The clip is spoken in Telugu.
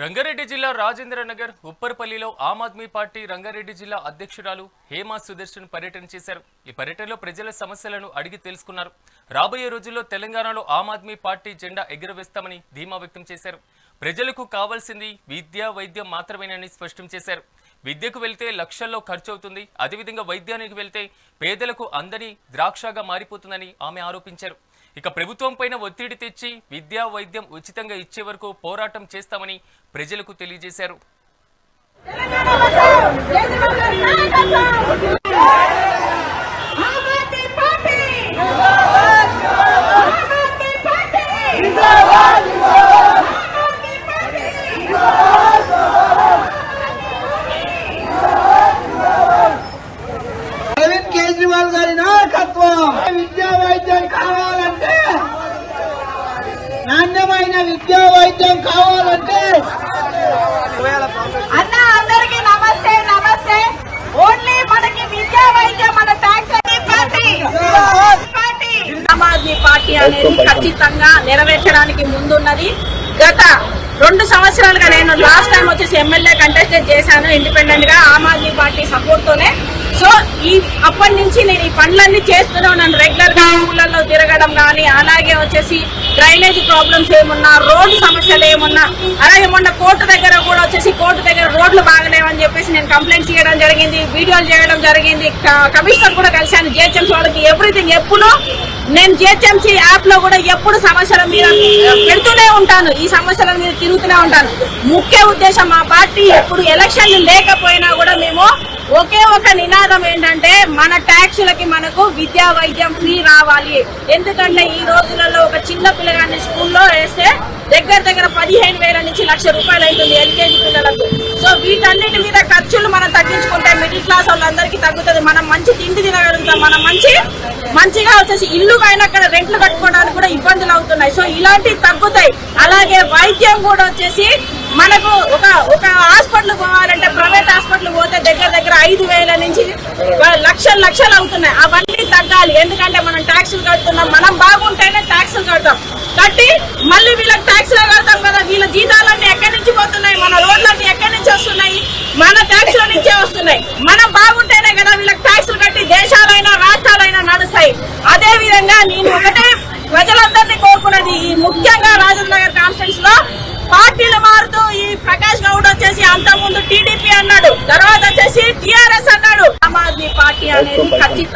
రంగారెడ్డి జిల్లా రాజేంద్ర నగర్ ఉప్పర్పల్లిలో ఆమ్ ఆద్మీ పార్టీ రంగారెడ్డి జిల్లా అధ్యక్షురాలు హేమా సుదర్శన్ పర్యటన చేశారు. ఈ పర్యటనలో ప్రజల సమస్యలను అడిగి తెలుసుకున్నారు. రాబోయే రోజుల్లో తెలంగాణలో ఆమ్ ఆద్మీ పార్టీ జెండా ఎగురవేస్తామని ధీమా వ్యక్తం చేశారు. ప్రజలకు కావాల్సింది విద్య వైద్యం మాత్రమేనని స్పష్టం చేశారు. విద్యకు వెళ్తే లక్షల్లో ఖర్చు అవుతుంది అదేవిధంగా వైద్యానికి వెళ్తే పేదలకు అందని ద్రాక్షగా మారిపోతుందని ఆమె ఆరోపించారు. ఇక ప్రభుత్వం పైన ఒత్తిడి తెచ్చి విద్యా వైద్యం ఉచితంగా ఇచ్చే వరకు పోరాటం చేస్తామని ప్రజలకు తెలియజేశారు. వైద్యం కావాలంటే అన్న అందరికి నమస్తే నమస్తే. ఓన్లీ మనకి విద్యా వైద్యం మన ట్యాక్స్ పార్టీ. ఆద్మీ పార్టీ. అనేది ఖచ్చితంగా నెరవేర్చడానికి ముందున్నది. గత రెండు సంవత్సరాలుగా నేను లాస్ట్ టైం వచ్చేసి ఎమ్మెల్యే కంటెస్టెడ్ చేశాను ఇండిపెండెంట్గా ఆమ్ ఆద్మీ పార్టీ సపోర్ట్ తోనే. ఈ అప్పటి నుంచి నేను ఈ పనులన్నీ చేస్తూనే ఉన్నాను. రెగ్యులర్గా ఊళ్ళల్లో తిరగడం కానీ అలాగే వచ్చేసి డ్రైనేజ్ ప్రాబ్లమ్స్ ఏమున్నా రోడ్డు సమస్యలు ఏమున్నా అలాగే మొన్న కోర్టు దగ్గర కూడా వచ్చేసి కోర్టు దగ్గర రోడ్లు బాగలేవని చెప్పేసి నేను కంప్లైంట్స్ చేయడం జరిగింది వీడియోలు చేయడం జరిగింది. క- కమిషనర్ కూడా కలిశాను జిహెచ్ఎంసీ వాళ్ళకి ఎవ్రీథింగ్ ఎప్పుడు. నేను జిహెచ్ఎంసీ యాప్లో కూడా ఎప్పుడు సమస్యల మీద ఉంటాను. ఈ సమస్యల మీద తిరుగుతూనే ఉంటాను. ముఖ్య ఉద్దేశం మా పార్టీ ఎప్పుడు ఎలక్షన్లు లేకపోయినా కూడా మేము ఒకే ఒక నినాదం ఏంటంటే మన ట్యాక్సులకి మనకు విద్యా వైద్యం ఫ్రీ రావాలి. ఎందుకంటే ఈ రోజులలో ఒక చిన్న పిల్లగాన్ని స్కూల్లో వేస్తే దగ్గర దగ్గర పదిహేను వేల నుంచి లక్ష రూపాయలు అవుతుంది ఎల్కేజీ పిల్లలకు. సో వీటన్నిటి తగ్గుతుంది. మనం మంచి తిండి తినగలుగుతాం. మనం మంచి మంచిగా వచ్చేసి ఇల్లు అయినా అక్కడ రెంట్లు కట్టుకోవడానికి కూడా ఇబ్బందులు అవుతున్నాయి. సో ఇలాంటివి తగ్గుతాయి. అలాగే వైద్యం కూడా వచ్చేసి మనకు ఒక ఒక హాస్పిటల్ పోవాలంటే ప్రైవేట్ హాస్పిటల్ పోతే దగ్గర దగ్గర ఐదు వేల నుంచి లక్షలు లక్షలు అవుతున్నాయి. అవన్నీ తగ్గాలి. ఎందుకంటే మనం ట్యాక్సులు కడుతున్నాం. మనం బాగుంటేనే ట్యాక్సులు కడతాం. కట్టి మళ్ళీ వీళ్ళకి ట్యాక్సులు కడతాం కదా. వీళ్ళ జీతాలన్నీ ఎక్కడి నుంచి పోతున్నాయి? మన రోడ్లన్నీ ఎక్కడి నుంచి వస్తున్నాయి? మన ట్యాక్సుల నుంచే వస్తున్నాయి మనం బాగుంటేనే కదా వీళ్ళకి ట్యాక్సులు కట్టి దేశాలైనా రాష్ట్రాలైనా నడుస్తాయి అదే విధంగా నేను ఒకటే ఈ ముఖ్యంగా రాజేంద్ర నగర్ కాన్స్టిట్యూన్స్లో పార్టీలు మారుతూ ఈ ప్రకాష్ గౌడ్ వచ్చేసి అంత ముందు టీడీపీ అన్నాడు తర్వాత వచ్చేసి టిఆర్ఎస్ అన్నాడు. ఆమ్ ఆద్మీ పార్టీ అనేది ఖచ్చితంగా